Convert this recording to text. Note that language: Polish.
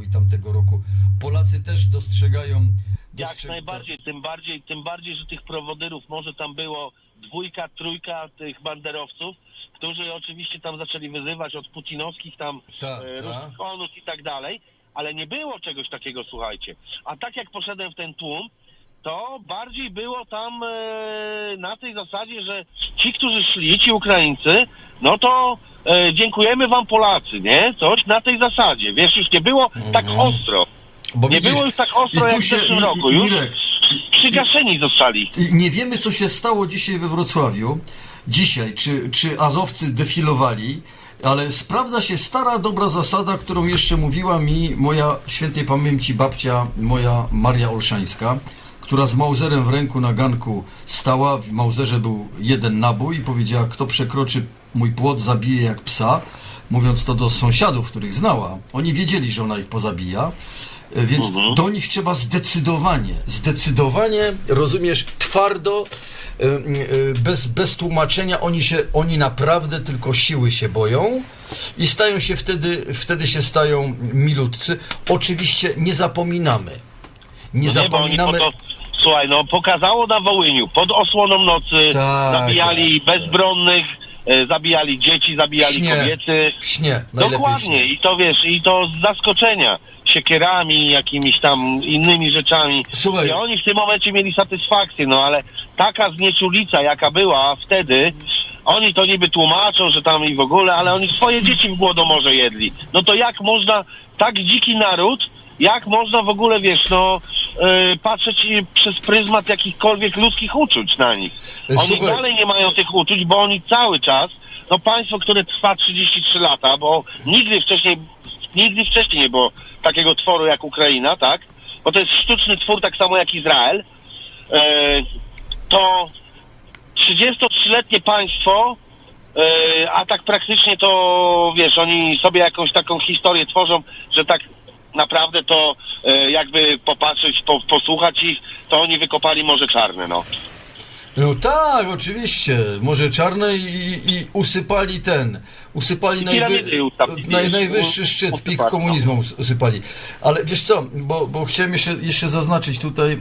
roku i tamtego roku. Polacy też dostrzegają... Jak dostrzeg- najbardziej, tym bardziej, tym bardziej, że tych prowodyrów może tam było dwójka, trójka tych banderowców, którzy oczywiście tam zaczęli wyzywać od putinowskich tam Tak, e, tak. onów i tak dalej, ale nie było czegoś takiego, słuchajcie. A tak jak poszedłem w ten tłum, to bardziej było tam e, na tej zasadzie, że ci, którzy szli, ci Ukraińcy, no to e, dziękujemy wam Polacy, nie? Coś na tej zasadzie. Wiesz, już nie było tak ostro. Bo Nie widzisz, było już tak ostro jak w zeszłym roku. Już Mirek, przygaszeni zostali. Nie wiemy, co się stało dzisiaj we Wrocławiu. Dzisiaj, czy, czy Azowcy defilowali, ale sprawdza się stara, dobra zasada, którą jeszcze mówiła mi moja świętej pamięci babcia, moja Maria Olszańska, która z Mauzerem w ręku na ganku stała. W Mauzerze był jeden nabój i powiedziała, kto przekroczy mój płot, zabije jak psa. Mówiąc to do sąsiadów, których znała. Oni wiedzieli, że ona ich pozabija. E, Więc Mhm. do nich trzeba zdecydowanie, zdecydowanie, rozumiesz, twardo, e, e, bez, bez tłumaczenia, oni się, oni naprawdę tylko siły się boją i stają się wtedy, wtedy się stają milutcy. Oczywiście nie zapominamy. Nie No zapominamy. Słuchaj, no pokazało na Wołyniu, pod osłoną nocy, Tak, zabijali tak, bezbronnych, e, zabijali dzieci, zabijali Śnie. kobiety. Śnie, Dokładnie śnie. i to wiesz, i to z zaskoczenia. Siekierami, jakimiś tam innymi rzeczami. Słuchaj. I oni w tym momencie mieli satysfakcję, no ale taka znieczulica, jaka była wtedy, oni to niby tłumaczą, że tam i w ogóle, ale oni swoje dzieci w głodomorze jedli. No to jak można, tak dziki naród, jak można w ogóle, wiesz, no, patrzeć i przez pryzmat jakichkolwiek ludzkich uczuć na nich. E, Oni słuchaj. dalej nie mają tych uczuć, bo oni cały czas, no państwo, które trwa 33 lata, bo nigdy wcześniej, nigdy wcześniej nie było takiego tworu jak Ukraina, tak? Bo to jest sztuczny twór, tak samo jak Izrael. E, to 33-letnie państwo, e, a tak praktycznie to, wiesz, oni sobie jakąś taką historię tworzą, że tak naprawdę to jakby popatrzeć, po, posłuchać ich, to oni wykopali Morze Czarne, no. No tak, oczywiście. Może czarne i, i usypali ten. Usypali najwy, naj, najwyższy u- szczyt, pik no. komunizmu us- usypali. Ale wiesz co, bo, bo chciałem jeszcze, jeszcze zaznaczyć tutaj.